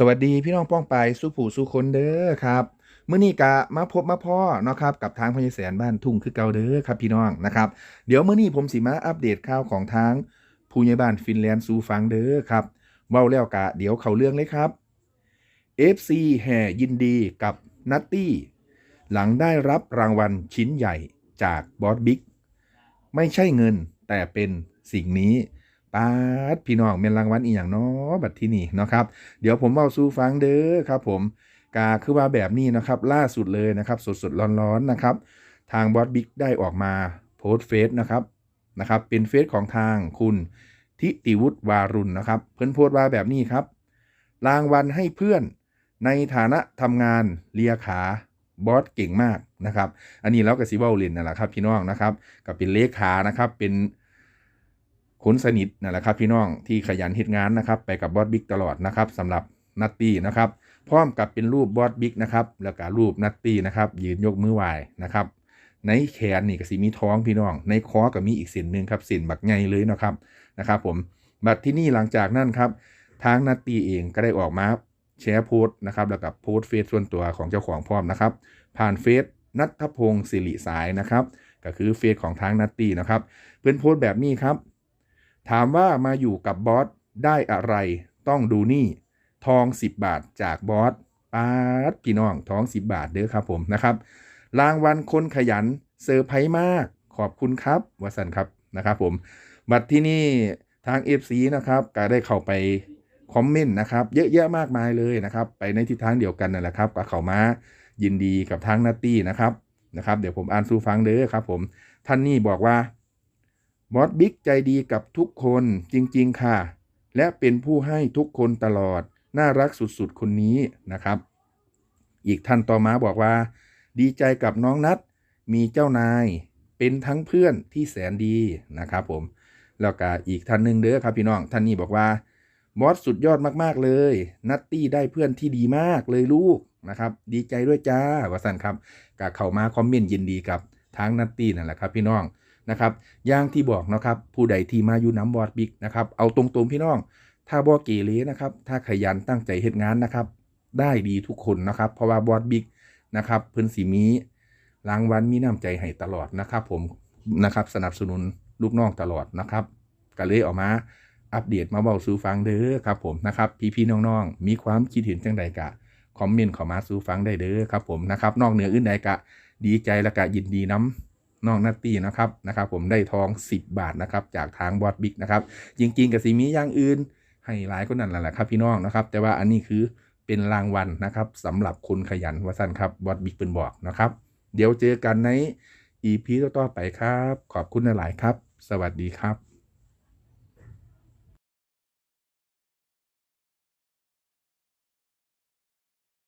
สวัสดีพี่น้องป้องไปสู้ผู้สู้คนเด้อครับเมื่อนี้กะมาพบมาพ่อเนาะครับกับทางพญแสนบ้านทุ่งคือเก่าเด้อครับพี่น้องนะครับเดี๋ยวเมื่อนี้ผมสิมาอัปเดตข่าวของทางผู้ใหญ่บ้านฟินแลนด์สู่ฟังเด้อครับเว้าแล้วกะเดี๋ยวเข้าเรื่องเลยครับ FC แห่ยินดีกับนัตตี้หลังได้รับรางวัลชิ้นใหญ่จากบอสบิ๊กไม่ใช่เงินแต่เป็นสิ่งนี้ ปาดพี่น้องเป็นรางวัลอีอย่างเนาะบัดที่นี่เนาะครับ เดี๋ยวผมเอาสู้ฟังเด้อครับ ผมกาคือว่าแบบนี้นะครับ ล่าสุดเลยนะครับสดๆร้อนๆนะครับ ทางบอสบิ๊กได้ออกมาโพสต์เฟซนะครับนะครับ เป็นเฟซของทางคุณทิติวุฒิวารุณนะครับ เพื่อนโพสต์ว่าแบบนี้ครับ รางวัลให้เพื่อนในฐานะทำงานเลียขาบอสเก่งมากนะครับ อันนี้แล้วกับซิเวลลินนั่นแหละครับพี่น้องนะครับกับเป็นเลขานะครับเป็น คนสนิทนั่นแหละครับพี่น้องที่ขยันเฮ็ดงานนะครับ ไปกับบอสบิ๊กตลอดนะครับสำหรับนัตตี้นะครับพร้อมกับเป็นรูปบอสบิ๊กนะครับแล้วก็รูปนัตตี้นะครับยืนยกมือไหว้นะครับในแขนนี่ก็สิมีท้องพี่น้อง ในคอก็มีอีกสินหนึ่งครับสินบักใหญ่เลยนะครับนะครับผมบัดที่นี่หลังจากนั้นครับทางนัตตี้เองก็ได้ออกมาแชร์โพสต์นะครับแล้วกับโพสต์เฟซส่วนตัวของเจ้าของพร้อมนะครับ ผ่านเฟซนัทพงศ์สิริสายนะครับ ก็คือเฟซของทางนัตตี้นะครับเพื่อนโพสต์แบบนี้ครับ ถามว่ามาอยู่กับบอสได้อะไร ต้องดูนี่ ทอง 10 บาทจากบอสปาดพี่น้องทอง 10 บาทเด้อครับผมนะครับ รางวัลคนขยันเซอร์ไพรส์มาก ขอบคุณครับวสันครับนะครับผม บัตรที่นี่ทาง FC นะครับก็ได้เข้าไปคอมเมนต์นะครับ เยอะแยะมากมายเลยนะครับ ไปในทิศทางเดียวกันนั่นแหละครับก็เข้ามายินดีกับทางนัตตี้นะครับนะครับ เดี๋ยวผมอ่านสู่ฟังเด้อครับผมท่านนี่บอกว่า บอสบิ๊กใจดีกับทุกคนจริง ๆ ค่ะ และเป็นผู้ให้ทุกคนตลอด น่ารักสุดๆ คนนี้นะครับ อีกท่านต่อมาบอกว่า ดีใจกับน้องนัดมีเจ้านาย เป็นทั้งเพื่อนที่แสนดีนะครับผม แล้วก็อีกท่านหนึ่งเด้อครับพี่น้องท่านนี้บอกว่าบอสสุดยอดมากๆเลย นัตตี้ได้เพื่อนที่ดีมากเลยลูกนะครับ ดีใจด้วยจ้าวสันครับกเข้ามาคอมเมนต์ยินดีกับทางนัตตี้นั่นแหละครับพี่น้อง นะครับอย่างที่บอกนะครับผู้ใดที่มาอยู่น้ำบอดบิ๊กนะครับเอาตรงๆพี่น้อง ถ้าบอเกเรนะครับถ้าขยันตั้งใจเฮ็ดงานนะครับ ได้ดีทุกคนนะครับเพราะว่าบอดบิ๊กนะครับเพิ่นสีมีรางวัลมีน้ำใจให้ตลอดนะครับ ผมนะครับสนับสนุนลูกน้องตลอดนะครับก็เลยออกมาอัปเดตมาเบาสู่ฟังเด้อครับผมนะครับพี่ๆน้องๆ มีความคิดเห็นจังใดกะคอมเมนต์เข้ามาสู่ฟังได้เด้อครับผมนะครับนอกเหนืออื่นใดกะดีใจและกะยินดีน้ำ น้องนัตตี้นะครับนะครับ ผมได้ทอง 10 บาทนะครับ จากทางบอสบิ๊กนะครับ จริง ๆกับสีมีอย่างอื่น ให้หลายคนนั่นแหละครับพี่น้องนะครับ แต่ว่าอันนี้คือเป็นรางวัลนะครับสำหรับคนขยันวสันครับบอสบิ๊กเป็นบอกนะครับ เดี๋ยวเจอกันใน EP ต่อๆไปครับ ขอบคุณหลายครับ สวัสดีครับ